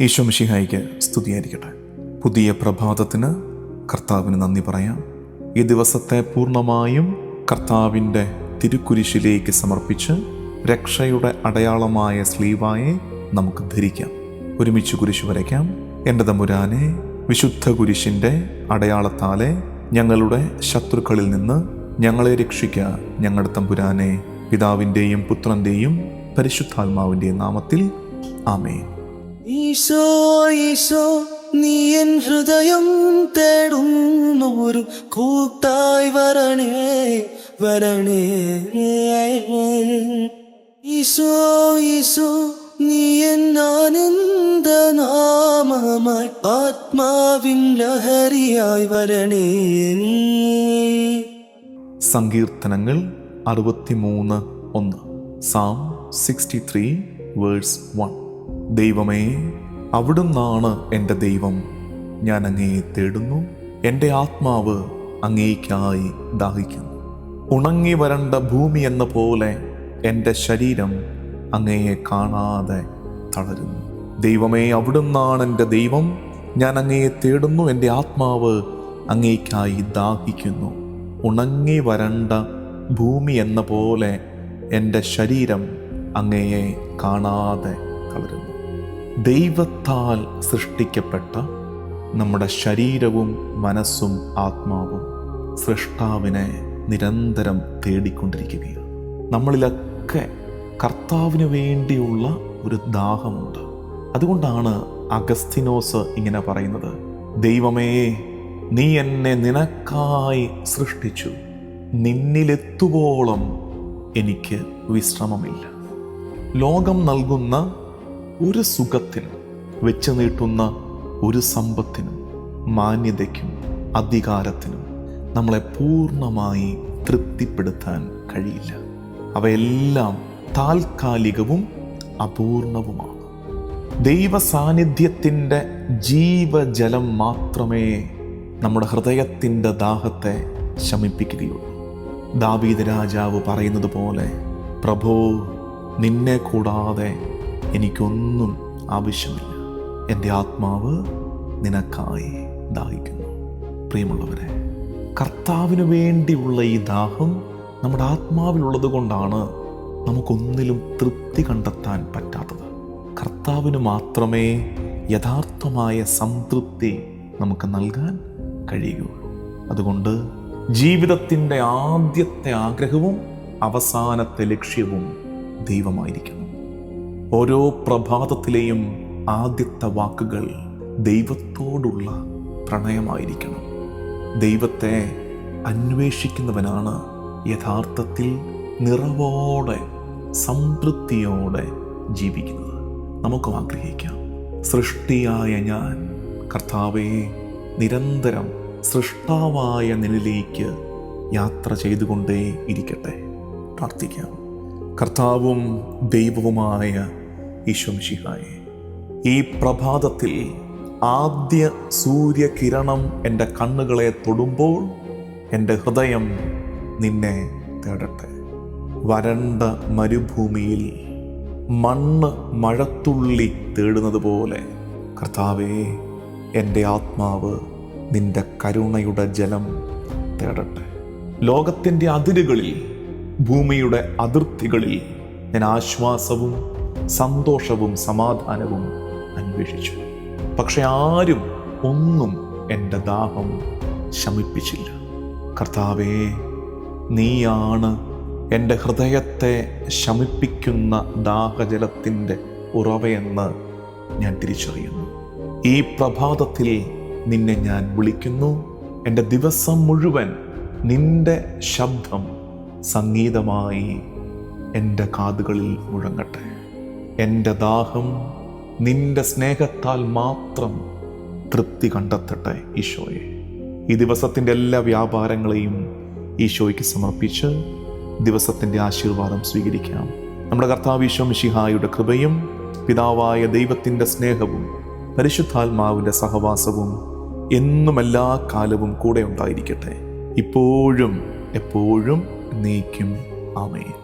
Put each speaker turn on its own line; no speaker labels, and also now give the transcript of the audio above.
ഈശോ മിശിഹായിക്ക് സ്തുതിയായിരിക്കട്ടെ. പുതിയ പ്രഭാതത്തിന് കർത്താവിന് നന്ദി പറയാം. ഈ ദിവസത്തെ പൂർണമായും കർത്താവിന്റെ തിരുക്കുരിശിലേക്ക് സമർപ്പിച്ച് രക്ഷയുടെ അടയാളമായ സ്ലീവായെ നമുക്ക് ധരിക്കാം. ഒരുമിച്ച് കുരിശ് വരയ്ക്കാം. എന്റെ തമ്പുരാനെ വിശുദ്ധ കുരിശിന്റെ അടയാളത്താലെ ഞങ്ങളുടെ ശത്രുക്കളിൽ നിന്ന് ഞങ്ങളെ രക്ഷിക്കുക ഞങ്ങളുടെ തമ്പുരാനെ പിതാവിന്റെയും പുത്രന്റെയും പരിശുദ്ധാത്മാവിന്റെയും നാമത്തിൽ ആമേൻ.
ഈശോ ഈശോ നീ എൻ ഹൃദയം തേടുന്നു ഒരു കൂട്ടായി വരണേ വരണേ. ഈശോ ഈശോ നീ എൻ ആനന്ദ നാമമായി ആത്മാവിൻ ലഹരിയായി വരണേ.
സങ്കീർത്തനങ്ങൾ അറുപത്തിമൂന്ന് ഒന്ന്. Psalm sixty three verse one. ദൈവമേ അവിടുന്നാണ് എന്റെ ദൈവം. ഞാൻ അങ്ങയെ തേടുന്നു. എന്റെ ആത്മാവ് അങ്ങേക്കായി ദാഹിക്കുന്നു. ഉണങ്ങി വരണ്ട ഭൂമി എന്ന പോലെ എന്റെ ശരീരം അങ്ങയെ കാണാതെ തളരുന്നു. ദൈവമേ അവിടുന്നാണ് എന്റെ ദൈവം. ഞാൻ അങ്ങയെ തേടുന്നു. എന്റെ ആത്മാവ് അങ്ങേക്കായി ദാഹിക്കുന്നു. ഉണങ്ങി വരണ്ട ഭൂമി എന്ന പോലെ എന്റെ ശരീരം അങ്ങയെ കാണാതെ തളരുന്നു. ദൈവത്താൽ സൃഷ്ടിക്കപ്പെട്ട നമ്മുടെ ശരീരവും മനസ്സും ആത്മാവും സൃഷ്ടാവിനെ നിരന്തരം തേടിക്കൊണ്ടിരിക്കുകയാണ്. നമ്മളിലൊക്കെ കർത്താവിന് വേണ്ടിയുള്ള ഒരു ദാഹമുണ്ട്. അതുകൊണ്ടാണ് അഗസ്തിനോസ് ഇങ്ങനെ പറയുന്നത് ദൈവമേ നീ എന്നെ നിനക്കായി സൃഷ്ടിച്ചു. നിന്നിലെത്തുവോളം എനിക്ക് വിശ്രമമില്ല. ലോകം നൽകുന്ന ഒരു സുഖത്തിനും വെച്ച് നീട്ടുന്ന ഒരു സമ്പത്തിനും മാന്യതയ്ക്കും അധികാരത്തിനും നമ്മളെ പൂർണമായി തൃപ്തിപ്പെടുത്താൻ കഴിയില്ല. അവയെല്ലാം താൽക്കാലികവും അപൂർണവുമാണ്. ദൈവ സാന്നിധ്യത്തിന്റെ ജീവജലം മാത്രമേ നമ്മുടെ ഹൃദയത്തിന്റെ ദാഹത്തെ ശമിപ്പിക്കുകയുള്ളൂ. ദാവീദ് രാജാവ് പറയുന്നത് പോലെ പ്രഭോ നിന്നെ കൂടാതെ എനിക്കൊന്നും ആവശ്യമില്ല. എന്റെ ആത്മാവ് നിനക്കായി ദാഹിക്കുന്നു. പ്രിയമുള്ളവരെ കർത്താവിന് വേണ്ടിയുള്ള ഈ ദാഹം നമ്മുടെ ആത്മാവിലുള്ളത് കൊണ്ടാണ് നമുക്കൊന്നിലും തൃപ്തി കണ്ടെത്താൻ പറ്റാത്തത്. കർത്താവിന് മാത്രമേ യഥാർത്ഥമായ സംതൃപ്തി നമുക്ക് നൽകാൻ കഴിയുകയുള്ളൂ. അതുകൊണ്ട് ജീവിതത്തിന്റെ ആദ്യത്തെ ആഗ്രഹവും അവസാനത്തെ ലക്ഷ്യവും ദൈവമായിരിക്കണം. ഓരോ പ്രഭാതത്തിലെയും ആദ്യത്തെ വാക്കുകൾ ദൈവത്തോടുള്ള പ്രണയമായിരിക്കണം. ദൈവത്തെ അന്വേഷിക്കുന്നവനാണ് യഥാർത്ഥത്തിൽ നിറവോടെ സംതൃപ്തിയോടെ ജീവിക്കുന്നത്. നമുക്കും ആഗ്രഹിക്കാം. സൃഷ്ടിയായ ഞാൻ കർത്താവെ നിരന്തരം സൃഷ്ടാവായ നിലയിലേക്ക് യാത്ര ചെയ്തുകൊണ്ടേ ഇരിക്കട്ടെ. പ്രാർത്ഥിക്കാം. കർത്താവും ദൈവവുമായ ഈശ്വംശിഹായെ ഈ പ്രഭാതത്തിൽ ആദ്യ സൂര്യകിരണം എന്റെ കണ്ണുകളെ തൊടുമ്പോൾ എന്റെ ഹൃദയം നിന്നെ തേടട്ടെ. വരണ്ട മരുഭൂമിയിൽ മണ്ണ് മഴത്തുള്ളി തേടുന്നത് പോലെ കർത്താവേ എന്റെ ആത്മാവ് നിന്റെ കരുണയുടെ ജലം തേടട്ടെ. ലോകത്തിന്റെ അതിരുകളിൽ ഭൂമിയുടെ അതിർത്തികളിൽ ഞാൻ ആശ്വാസവും സന്തോഷവും സമാധാനവും അന്വേഷിച്ചു. പക്ഷെ ആരും ഒന്നും എന്റെ ദാഹം ശമിപ്പിച്ചില്ല. കർത്താവേ നീയാണ് എന്റെ ഹൃദയത്തെ ശമിപ്പിക്കുന്ന ദാഹജലത്തിന്റെ ഉറവയെന്ന് ഞാൻ തിരിച്ചറിയുന്നു. ഈ പ്രഭാതത്തിൽ നിന്നെ ഞാൻ വിളിക്കുന്നു. എന്റെ ദിവസം മുഴുവൻ നിന്റെ ശബ്ദം സംഗീതമായി എന്റെ കാതുകളിൽ മുഴങ്ങട്ടെ. എന്റെ ദാഹം നിന്റെ സ്നേഹത്താൽ മാത്രം തൃപ്തി കണ്ടെത്തട്ടെ ഈശോയെ. ഈ ദിവസത്തിന്റെ എല്ലാ വ്യാപാരങ്ങളെയും ഈശോയ്ക്ക് സമർപ്പിച്ച് ദിവസത്തിന്റെ ആശീർവാദം സ്വീകരിക്കാം. നമ്മുടെ കർത്താവ് ഈശോ മിഷിഹായുടെ കൃപയും പിതാവായ ദൈവത്തിന്റെ സ്നേഹവും പരിശുദ്ധാത്മാവിന്റെ സഹവാസവും എന്നും എല്ലാ കാലവും കൂടെ ഉണ്ടായിരിക്കട്ടെ. ഇപ്പോഴും എപ്പോഴും നീക്കും. ആമേൻ.